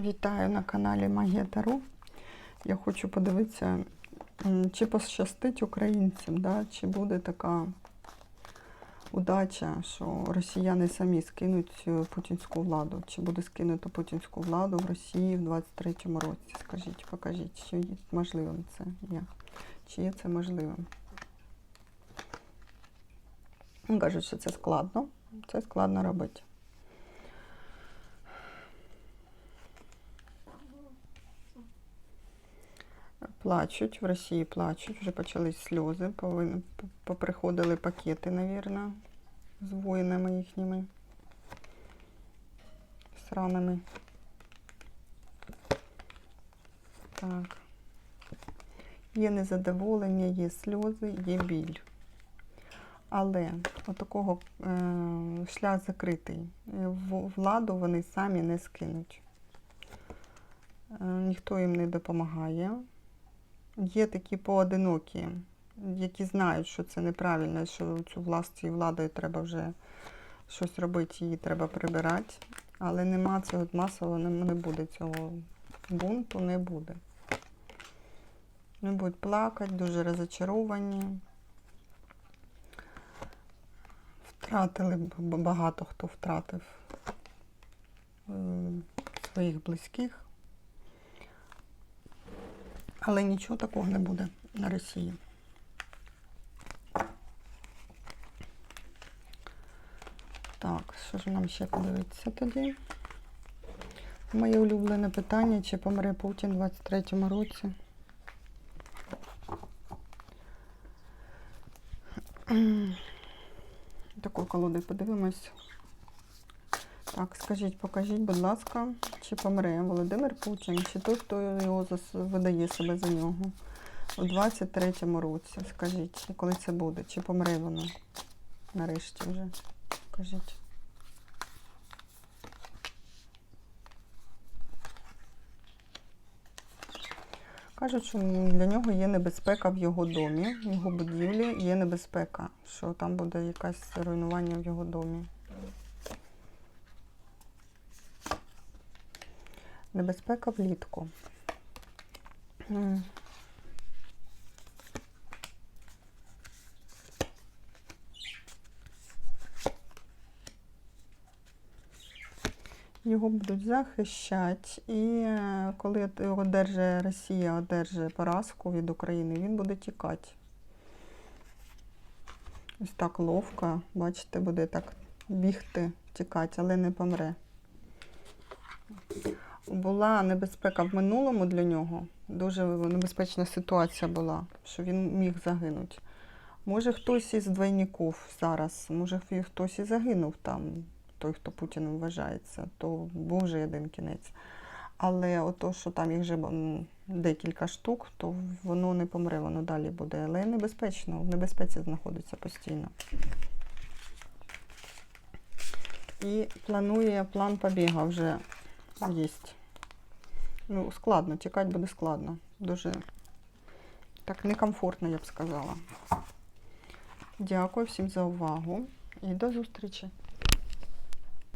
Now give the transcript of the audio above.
Вітаю на каналі Магія Таро. Я хочу подивитися, чи пощастить українцям, да? чи буде така удача, що росіяни самі скинуть е, путінську владу, чи буде скинуто путінську владу в Росії в 23-му році. Скажіть, покажіть, чи є можливим це є. Чи є це можливим? Кажуть, що це складно. Це складно робити. Плачуть, в Росії плачуть, вже почались сльози, повинні, поприходили пакети, мабуть, з воїнами їхніми, з ранами. Так. Є незадоволення, є сльози, є біль. Але отакого е, шлях закритий. Е, Владу вони самі не скинуть. Е, ніхто їм не допомагає. Є такі поодинокі, які знають, що це неправильно, що цю власть і владою треба вже щось робити, її треба прибирати. Але нема цього масово, не, буде цього бунту, не буде. Вони будуть плакати, дуже розочаровані. Втратили багато хто втратив своїх близьких. Але нічого такого не буде на Росії. Так, що ж нам ще подивитися тоді? Моє улюблене питання, чи помре Путін у 23-му році? Таку колоду подивимось. Так, скажіть, покажіть, будь ласка, чи помре Володимир Путін, чи той, хто його видає себе за нього у 23-му році. Скажіть, коли це буде? Чи помре воно нарешті вже? Кажіть. Кажуть, що для нього є небезпека в його домі, в його будівлі є небезпека, що там буде якесь руйнування в його домі. Небезпека влітку. Його будуть захищати, і е, коли одержить Росія одержить поразку від України, він буде тікати. Ось так ловко, бачите, буде так бігти, тікати, але не помре. Була небезпека в минулому для нього. Дуже небезпечна ситуація була, що він міг загинути. Може, хтось із двойників зараз, може, хтось і загинув там, той, хто Путіним вважається, то був вже один кінець. Але ото, що там їх вже декілька штук, то воно не помре, воно далі буде. Але небезпечно, в небезпеці знаходиться постійно. І планує план побіга вже є. Ну, складно, тікати буде складно. Дуже так некомфортно, я б сказала. Дякую всім за увагу і до зустрічі.